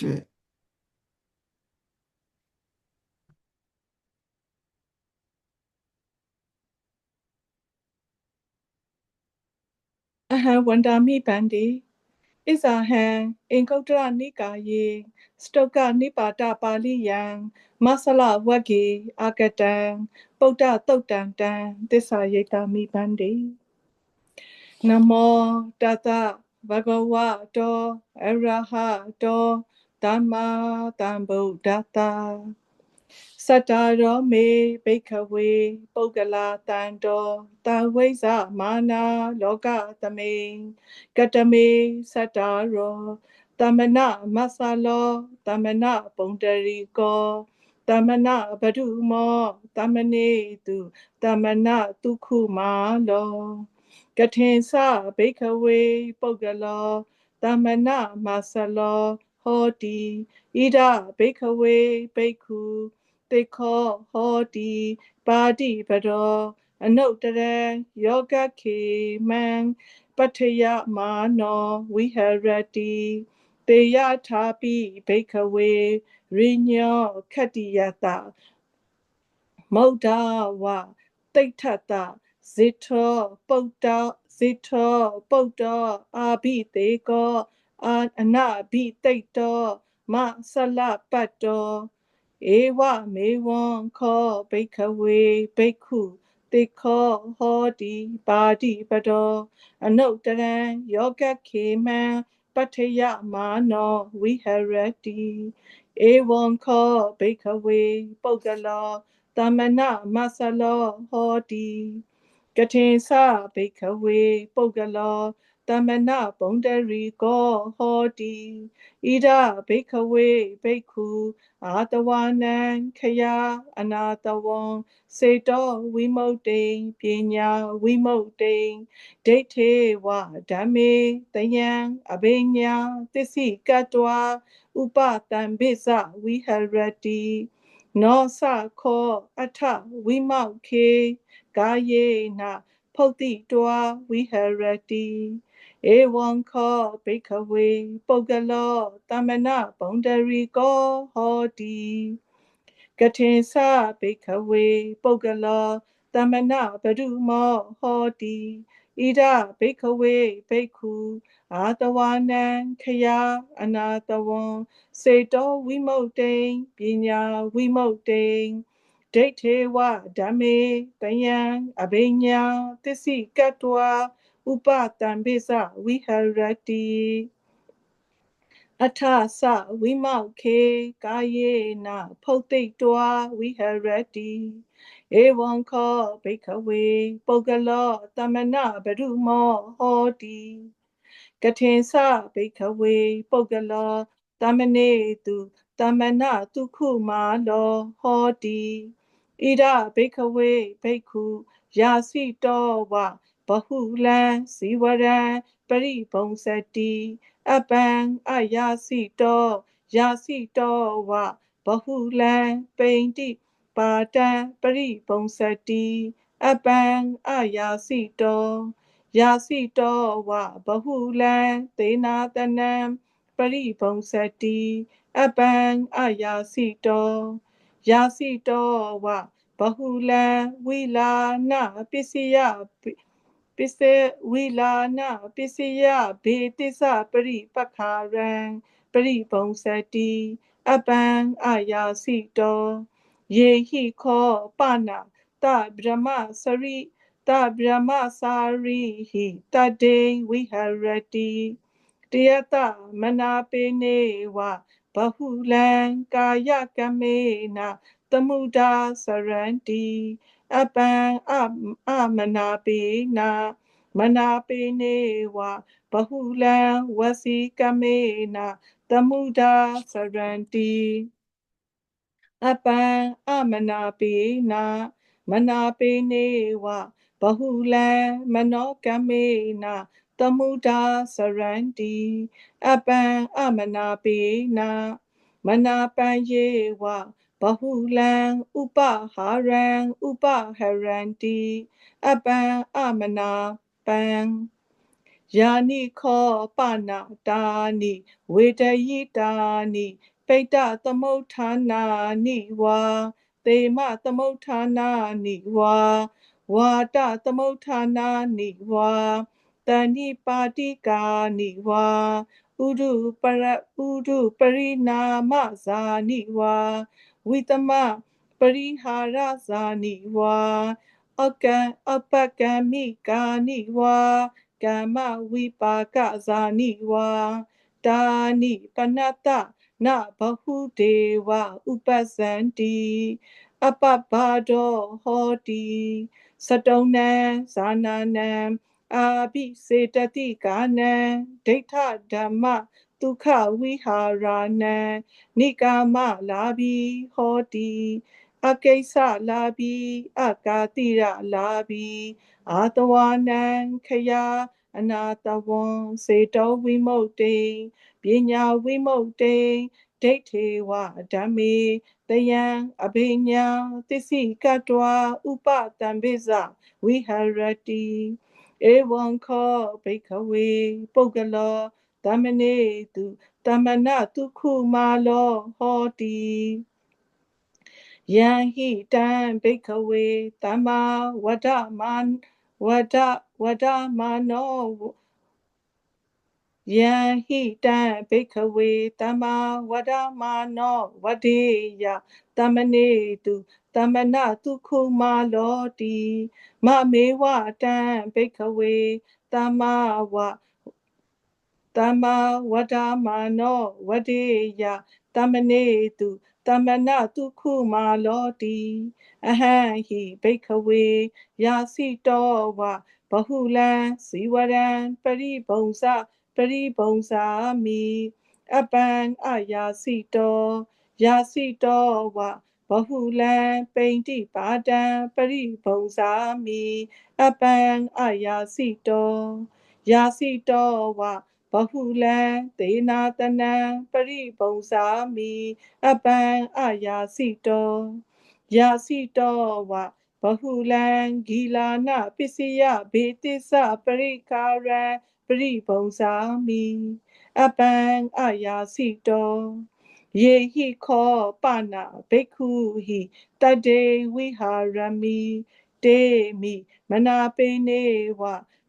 တွေ့အဟံဝန္တာမိဗန္တိဣဇာဟံအင်္ဂုတ္တရနိကာယေစတုကနိပါတပါဠိယံမဆလဝဂ္ဂေအာကတံပုဒ္ဒတုတ်တံတံသစ္စာယေတာမိဗန္တိနမောတတဘဂဝတောအရဟတော သမ္မာသမ္ဗုဒ္ဓတ္တစတ္တာရောမေဘိခဝေပုဂ္ဂလာတံတောတဝိဇ္ဇမာနာလောကသမိန်ကတမေစတ္တာရောတမနမဆလောတမနပုံတရီကောတမနဘဒုမောတမနေတုတမနတုခုမာလောကထင်္စဘိခဝေပုဂ္ဂလောတမနမဆလော ဟောတိဣဒဘိခဝေဘိက္ခုတေခောဟောတိပါတိပရောအနုတ္တရယောဂခေမံပတ္ထယမာနောဝိဟရတိတေယထာပိဘိခဝေရိညောခတ္တိယတမௌဒ္ဒဝတိဋ္ဌတဇိထောပုတ္တဇိထောပုတ္တအာဘိတေကော အာအနဘိတိတ်တောမဆလပတ္တောဧဝမေဝံခောဘိခဝေဘိက္ခုတိခောဟောတိပါတိပတောအနုတရံယောဂခေမံပတ္ထယမာနောဝိဟရတိဧဝံခောဘိခဝေပုဂ္ဂလောတမနမဆလောဟောတိကထေသဘိခဝေပုဂ္ဂလော တမနပုံတရီကောဟောတိဣဒဘိခဝေဘိက္ခုအာတဝနံခယအနာတဝံစေတောဝိမုတ်တိပညာဝိမုတ်တိဒိဋ္ဌေဝဓမ္မေတယံအဘိညာသစ္စိကတ္တဝဥပတံဘိဇဝိဟရတိနောသခောအထဝိမောက်ခေကာယေနဖုတ်တိတဝဝိဟရတိ ဧဝံခောဘိခဝေပုဂ္ဂလောတမနဗုံဒရီကောဟောတိကထေသဘိခဝေပုဂ္ဂလောတမနဘဒုမောဟောတိဣဒဘိခဝေဘိက္ခုအာတဝနံခယအနာတဝံစေတောဝိမုတ်တိပညာဝိမုတ်တိဒိဋ္ဌေဝဓမ္မေတယံအဘိညာသစ္စိကတ္တဝ ဥပတံပိစဝိဟရတိအထသဝိမောက်ခေကာယေနဖုတ်တိတ်တွာဝိဟရတိဧဝံခောဘိခဝေပုဂ္ဂလောတမနဘဒုမောဟောတိကထေသဘိခဝေပုဂ္ဂလောတမနေတုတမနတုခုမာလောဟောတိဣဒဘိခဝေဘိက္ခုယာစီတောဝ ဘဟုလံဇီဝရံပရိဘုံစတိအပံအယာစီတောယာစီတောဝဘဟုလံပိန္တိပါတံပရိဘုံစတိအပံအယာစီတောယာစီတောဝဘဟုလံသေနာတနံပရိဘုံစတိအပံအယာစီတောယာစီတောဝဘဟုလံဝိလာနပစ္စယ ပစ္စဝိလာနပစ္စယဘေတိစပရိပခါရံပရိဘုံစတိအပံအာယာစီတောယေဟိခောပနာတဗြဟ္မစရိတဗြဟ္မစာရိဟိတတေဝိဟရတိတယတမနာပေနေဝဘဟုလံကာယကမေန သမုဒာစရန္တိအပံအမနာပေနာမနာပေနေဝဘဟုလံဝစီကမေနာသမုဒာစရန္တိအပံအမနာပေနာမနာပေနေဝဘဟုလံမနောကမေနာသမုဒာစရန္တိအပံအမနာပေနာမနာပံယေဝ ဘဟုလံဥပဟာရံဥပဟရန္တိအပံအမနာပံယာနိခောပနာတာနိဝေတယိတာနိပိတ္တသမုဋ္ဌာနာနိဝါသေမသမုဋ္ဌာနာနိဝါဝါတသမုဋ္ဌာနာနိဝါတဏိပါတိကာနိဝါဥဒုပရဥဒုပရိနာမဇာနိဝါ ဝိတမပရိဟာရဇာနိဝါအကံအပကံမိကာနိဝါကမ္မဝိပါကဇာနိဝါတာနိပနတ္တနဘဟုဒေဝဥပ္ပဇန္တိအပပဘာဒောဟောတိစတုံနံဇာနာနံအာဘိစေတတိကာနံဒိဋ္ဌဓမ္မ ဒုက္ခဝိဟာရဏံနိကာမလာဘိဟောတိအကိစ္စလာဘိအကာတိရလာဘိအာတဝနံခယအနာတဝံစေတောဝိမုတ်တိပညာဝိမုတ်တိဒိဋ္ဌေဝဓမ္မေတယံအဘိညာသစ္စိကတဝဥပတံပိစဝိဟရတိဧဝံခောဘိခဝေပုဂ္ဂလော တမနေတုတမနတုခုမာလောဟောတိယံဟိတံဘိခဝေတမ္မာဝဒမန်ဝဒဝဒမနောယံဟိတံဘိခဝေတမ္မာဝဒမနောဝဒေယတမနေတုတမနတုခုမာလောတိမမေဝတံဘိခဝေတမ္မာဝ တမ္မာဝဒမနောဝဒေယတမနေတုတမနတုခုမာလောတိအဟံဟိဘိခဝေယာစီတောဝဘဟုလံဇီဝရံပရိဘုံစပရိဘုံစာမိအပံအယာစီတောယာစီတောဝဘဟုလံပိန်တိပါတံပရိဘုံစာမိအပံအယာစီတောယာစီတောဝဘ ဟုလံဒေနာတနံပရိဘုံစာမိအပံအယာစီတောယာစီတောဝဘဟုလံဂီလာနပစ္စယဘေတိစပရိခာရံပရိဘုံစာမိအပံအယာစီတောယေဟိခောပနာဘိက္ခုဟိတတေဝိဟာရမိတေမိမနာပေနေဝ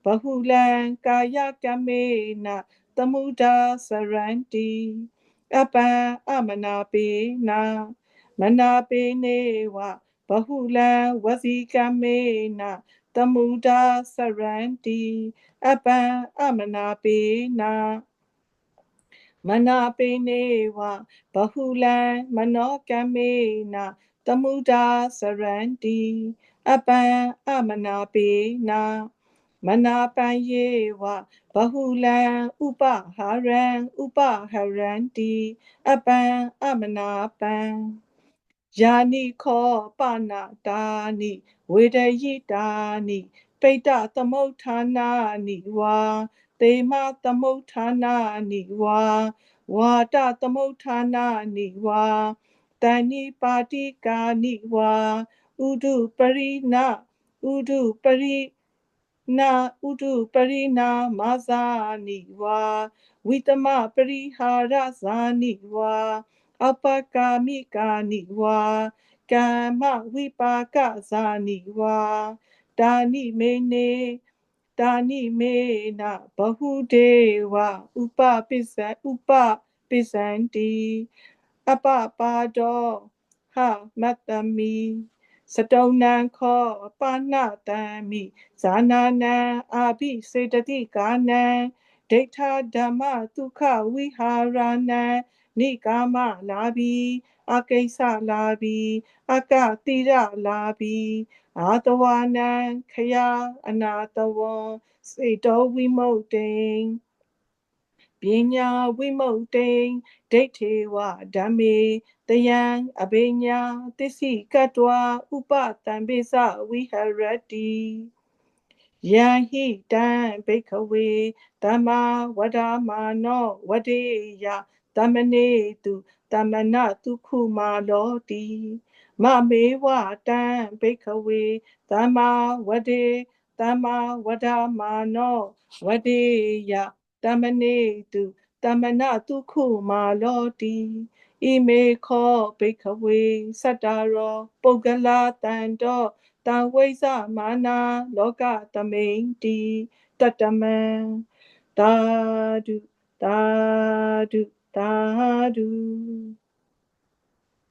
ဘဟုလံကာယကမေနသမုဒာစရန္တိအပံအမနာပေနာမနာပေနေဝဘဟုလံဝစီကမေနတမုဒာစရန္တိအပံအမနာပေနာမနာပေနေဝဘဟုလံမနောကမေနတမုဒာစရန္တိအပံအမနာပေနာ မနာပံယေဝဘဟုလံဥပဟာရံဥပဟရန္တိအပံအမနာပံယာနိခောပနာတာနိဝေဒယိတာနိပိတ္တသမုဋ္ဌာနာနိဝါသေမသမုဋ္ဌာနာနိဝါဝါတသမုဋ္ဌာနာနိဝါတဏိပါတိကာနိဝါဥဒုပရိနာဥဒုပရိ နာဥဒုပရိနာမဇာနိဝါဝိတမပရိဟာရဇာနိဝါအပကာမိကာနိဝါကမ္မဝိပါကဇာနိဝါတာနိမေနေတာနိမေနဘဟုဒေဝဥပပိစ္ဆဥပပိစ္ဆန္တိအပပါဒောဟမတ္တမိ စတုံနံခောပါဏတံမိဇာနာနံအာဘိစေတတိကာနံဒိဋ္ဌဓမ္မဒုက္ခဝိဟာရဏံနိကာမလာဘီအကိစ္စလာဘီအကတိရလာဘီအာတဝနံခယအနာတဝံစေတောဝိမုတ်တိ ပညာဝိမုတ်တိဒိဋ္ဌေဝဓမ္မေတယံအဘိညာသစ္စိကတဝဥပတံပိစဝိဟရတိယံဟိတံဘိခဝေဓမ္မာဝဒမာနောဝဒေယတမနေတုတမနတုခုမာလောတိမမေဝတံဘိခဝေဓမ္မာဝဒေသမ္မာဝဒမာနောဝဒေယ တမနေတုတမနတုခုမာလောတိဣမေခောဘိခဝေစတ္တာရောပုဂ္ဂလာတန္တောတံဝိဇမာနာလောကသမိန်တိတတမံသာဓုသာဓုသာဓု